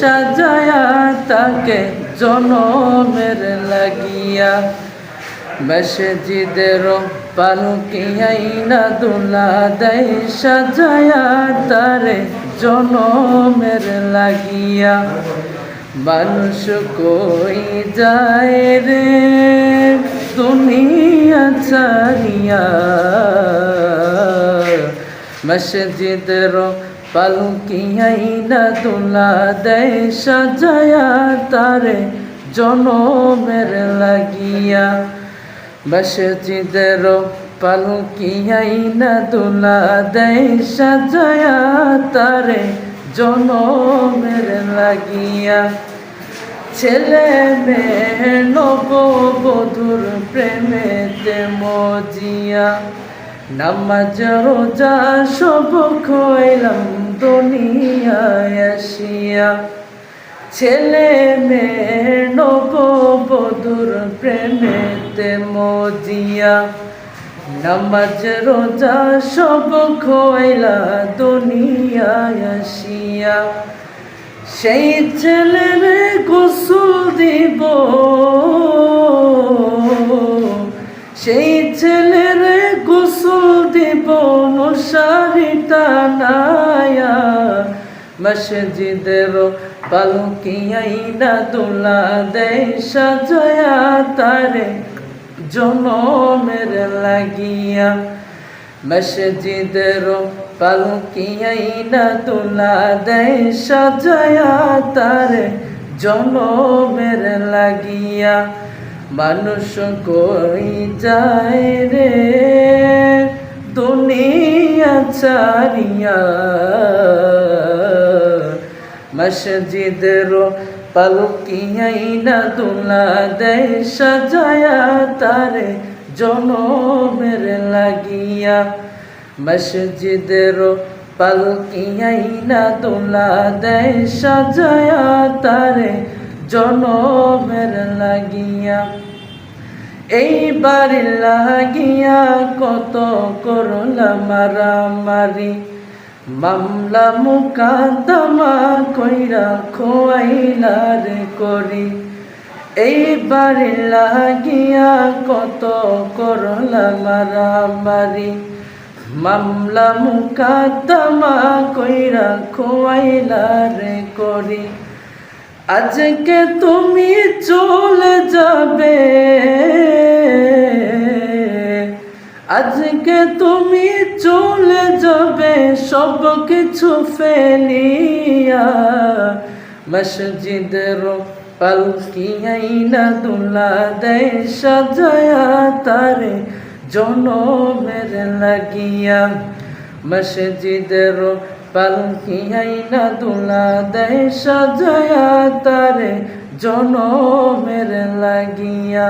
সাজায়া তাকে জনমের লাগিয়া। মসজিদের পালকিয়াই না দুলা দেয় সাজায়া তারে জনমের লাগিয়া। মানুষ কই যায় রে দুনিয়া ছাড়িয়া? মসজিদের পালকিয়াই না দুলা দেয় সাজায়া তারে জনমের লাগিয়া। মসজিদের পালকিয়াই না দুলা দেয় সাজায়া তারে জনমের লাগিয়া। ছেলে মেয়ে নববধুর প্রেমেতে মজিয়া। নামাজ, রোজা সব খইলাম দুনিয়ায় আসিয়া। ছেলে মেয়ে নববধুর প্রেমেতে মজিয়া। নামাজ, রোজা সব খইলা দুনিয়ায় আসিয়া। সেই ছেলের গোসল দিব। সেই ছেলের গোসল দিব মশারি টানায়া। মসজিদের পালকিয়াই না দুলা দেয় সাজয়া তারে জনমের লাগিয়া। মসজিদের পালকিয়াই না তুলা দেয় সাজায়া তারে জনমের লাগিয়া। মানুষ কই যায় রে? ছাড়িয়া মসজিদের পালকিয়াই না তুলা দেয় সাজায়া, তারে জনমের লাগিয়া। মসজিদের পালকিয়াই না তোলা দেয় সাজায়া, তারে জনমের লাগিয়া। এইবার লাগিয়া কত করলা মারামারি। মামলা মুকাদ্দমা কইরা খোয়াইলা রে করি। এইবার লাগিয়া কত করলা মারামারি। মামলা মুকাদ্দমা কইরা খোয়াইলা রে করি। আজকে তুমি চলে যাবে তুমি চলে যাবে সব কিছু ফেলিয়া। মসজিদের পালকিয়াই না দুলা দেয়, সাজায়া তারে জনমের লাগিয়া। মসজিদের পালকিয়াই না দুলা দেয়, সাজায়া তারে জনমের লাগিয়া।